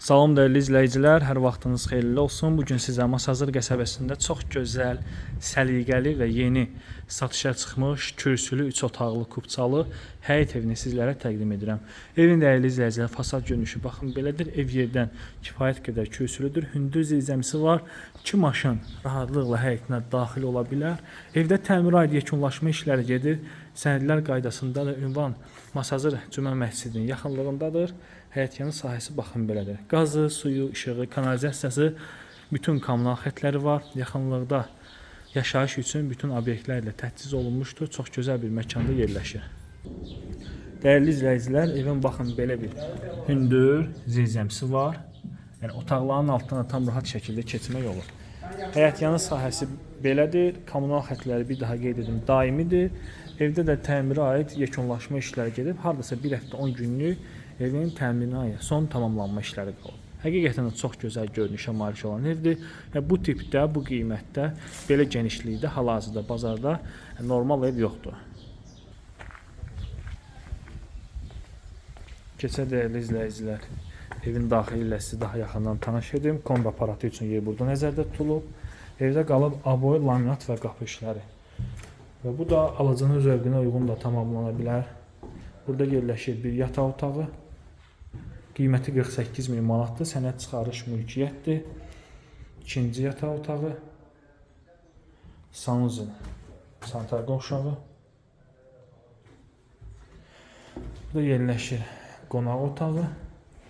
Salam dəyərli izləyicilər, hər vaxtınız xeyirli olsun. Bu gün sizə Masazır qəsəbəsində çox gözəl, səliqəli və yeni satışa çıxmış kürsülü 3 otaqlı kubçalı həyət evini sizlərə təqdim edirəm. Evin dəyərli izləyicilər, fasad görünüşü baxın belədir. Ev yerdən kifayət qədər kürsülüdür. Hündür zirzəmisi var. 2 maşın rahatlıqla həyətinə daxil ola bilər. Evdə təmir aid yekunlaşma işləri gedir. Sənədlər qaydasındadır. Ünvan Masazır Cümə məscidinin yaxınlığındadır. Həyətyanı sahəsi baxın belədir. Qazı, suyu, işığı, kanalizasiyası, bütün kommunal xətləri var. Yaxınlıqda yaşayış üçün bütün obyektlərlə təchiz olunmuşdur. Çox gözəl bir məkanda yerləşir. Dəyərli izləyicilər, evin baxın belə bir hündür zirzəmisi var. Yəni otaqların altına tam rahat şəkildə keçmək olur. Həyətyanı sahəsi belədir. Kommunal xətləri bir daha qeyd edim, daimidir. Evdə də təmirə aid yekunlaşma işləri gedib. Hardasa 1 həftə 10 günlük evin təmirinə aid son tamamlanma işləri qalıb. Həqiqətən də çox gözəl görünüşə malik olan evdir. Və bu tipdə, bu qiymətdə, belə genişlikdə hal-hazırda bazarda normal ev yoxdur. Keçə dəyərli izləyicilər, evin daxili ilə sizi daha yaxından tanış edim. Kond aparatı üçün yer burada nəzərdə tutulub. Evdə qalıb aboy, laminat və qapı işləri. Və bu da alıcının zövqünə uyğun da tamamlana bilər. Burada yerləşir bir yataq otağı. Qiyməti 48 min manatdır. Sənəd çıxarış mülkiyyətdir. İkinci yataq otağı. Sanuzin. Santral qovşağı. Burada yerləşir qonaq otağı.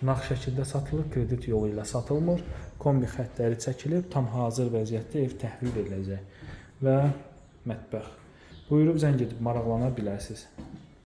Nağd şəkildə satılır, kredit yolu ilə satılmır. Kombi xəttləri çəkilib, tam hazır vəziyyətdə ev təhvil ediləcək və mətbəx. Buyurub zəng edib maraqlana bilərsiniz.